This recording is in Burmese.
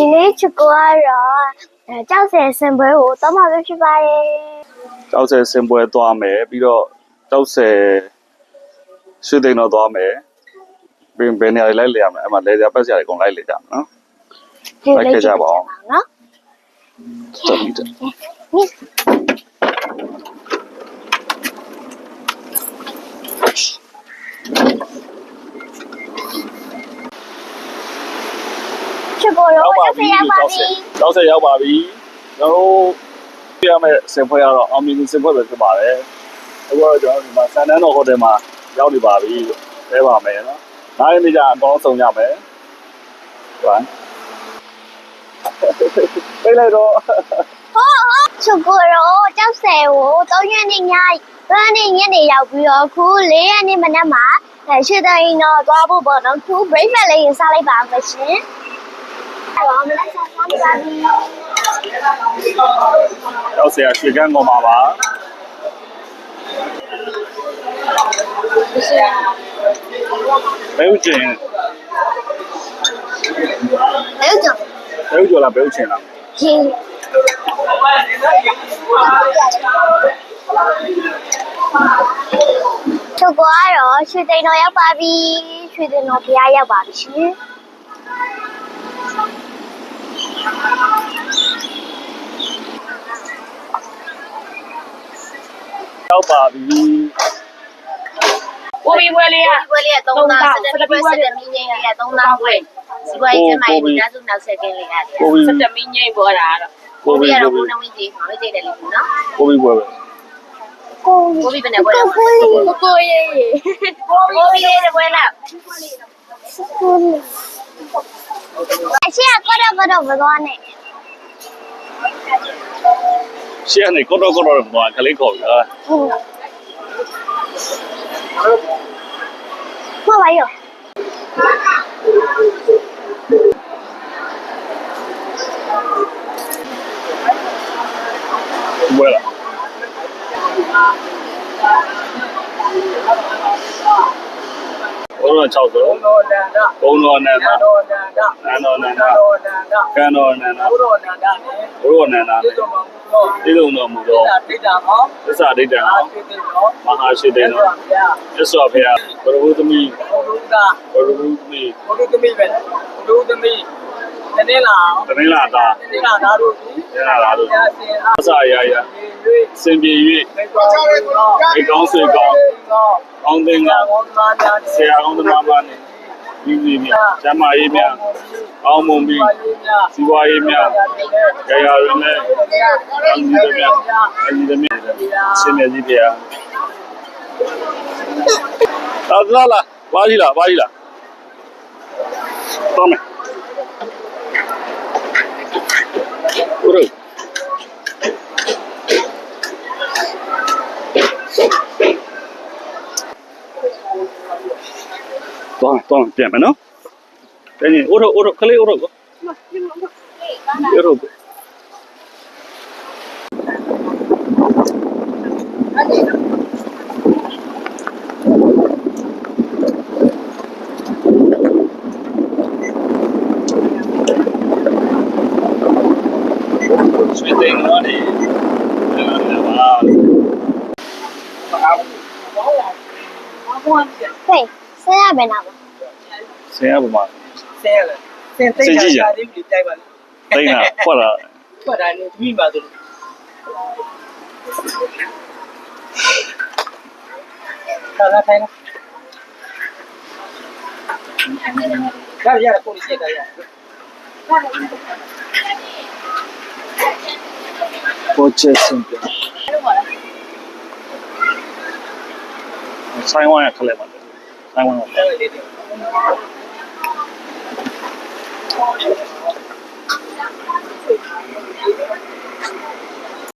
ဒီနေ့ချစ်ကိုကတော့အဲကြောက်စဲစင်ပွဲကိုတော့မှပဲဖြစ်ပါတယ်ကြောက်ဆယ်စင်ပွဲသွားမယ်ပြီးတော့ကြောက်ဆယ်ရွှေသိန်းတော့သွားမယ်ပြီးရင်ဘယ်နေရာတွေလိုက်လေရမလဲအဲ့မှာလေစရာပတ်စရာတွေအကုန်လိုက်လေကြမယ်နော်ဒီလိုက်ခဲ့ကြပါဦးနော်တက်ပြီတက် ချစ်ကိုရော ရောက် ပါကြောက်စဲပြီရပါကြောက်ဆပြီယ်ကြောက်ဆယ်ရောက်ပါပြီကျွန်တော်တို့ပြရမယ့်စင်ပွဲကတော့အောင်မြင်စင်ပွဲပဲဖြစ်ပါတယ်အခုတော့ကျွန်တော်ဒီမှာဆန်နန်းတော်ဟိုတယ်မှာရောက်နေပါပြီလဲပါမယ်နော်နောက်ရက်နေ့ကျအကောင်းဆုံးရမယ်ဟုတ်ပြေးလိုက်တော့ဟောဟောချစ်ကိုရောကြောက်စဲကို၃ရက်နေ့ညဘန်းနေ့ညနေရောက်ပြီးတော့ခု၄ရက်နေ့မနက်မှာအဲရှစ်တိုင်းတော့သွားဖို့ပေါ့နော်ခု breakfast လေးရင်စားလိုက်ပါမယ်ရှင် ရောက်ဆရာရွှေကန်းကောင်ပါပါဘယ်ဥကျင်အဲ့တော့ဘယ်ဥကျော်လားဘယ်ဥချင်လားရှင်ချုပ်ကွာတော့ရွှေသိန်းတော်ရောက်ပါပြီရွှေသိန်းတော်ဘုရားရောက်ပါပြီရှင် ရောက်ပါပြီကိုဘီပွဲလေးကဒီပွဲလေးက3သားစတဲ့ပွဲစတဲ့မင်းကြီးလေးက3သားပွဲစီပွားရေးကျမရဲ့ဒီသားစုနောက်ဆက်ကင်းလေးရတယ်ကိုဘီစက်တမင်းငိမ့်ပေါ်တာတော့ကိုကိုဘီဘီကတော့ကိုဘီကိုနဝင်းကြီးမောင်လေးကြိတ်တယ်လေနော်ကိုဘီပွဲပဲကိုကိုဘီဘယ်နဲ့ပွဲလဲကိုကိုကိုကိုရေးကိုဘီလေးတဲ့ပွဲလား အရှိကတော့ကတော့မသွားနဲ့ရှေ့ကနေကောတော့ကောတော့တော့ကလေးခေါ်ပြီဟာဟုတ်မပါရောပွဲလား ဘုရား60တော့နန္ဒဘုံတော်နန္ဒတော့နန္ဒနန္တော်နန္ဒတော့နန္ဒကံတော်နန္ဒဘုရောနန္ဒနဲ့ဘုရောနန္ဒဒီတော့မှာတော့တိလုံတော်မူသောဒိဋ္ဌာမောသစ္စာဒိဋ္ဌံအာသိသိတော့မဟာရှိတေတဲ့နောတော့ဗျာမြတ်စွာဘုရားဘုရဝုသမီဘုရုကဘုရဝုသမီဘုရုသမီးပဲဘုရုသမီးတနေ့လားတမင်းလာတာတနေ့လားသားတို့ဒီတမင်းလာတာတို့ဆင်အားသစ္စာရာရာရွေးစင်ပြေ၍မိကောင်းတော့ဒီကောင်းဆွေကောင်း တော့ကောင်းသင်္ကကောင်းသားများဆရာကောင်းသမားပါနဲ့ဒီဒီမြတ်ကျမ်းမာရေးများကောင်းမွန်ပြီးစီးပွားရေးများကြရာရမယ်ကောင်းကြီးတွေများအကြီးတွေများဆင်းရဲကြီးပြာသာသနာလားပါကြီးလားပါကြီးလားတော့မယ်ဦးရတော့ တော့ပြန်မယ်နော်ပြန်ရင်ဦး ရဦးရခလေးဦးရကိုဦးရကိုရွှေသိန်းတော့နေပါဟေးဆင်းရမယ်နော်ဆင်းရပါမှာဆင်းရလဲဆင်းသိချာလေးပြတိုက်ပါလေသိန်းတာဖွက်လာထွက်တာနေမိပါသူလာလာခိုင်းလာရရကိုလေးချက်ရပေါ်ချက်စင်ပြန်ဆိုင်ဝိုင်းခလဲပါ ဆိုင်ဝိုင်းတယ်လေးလေး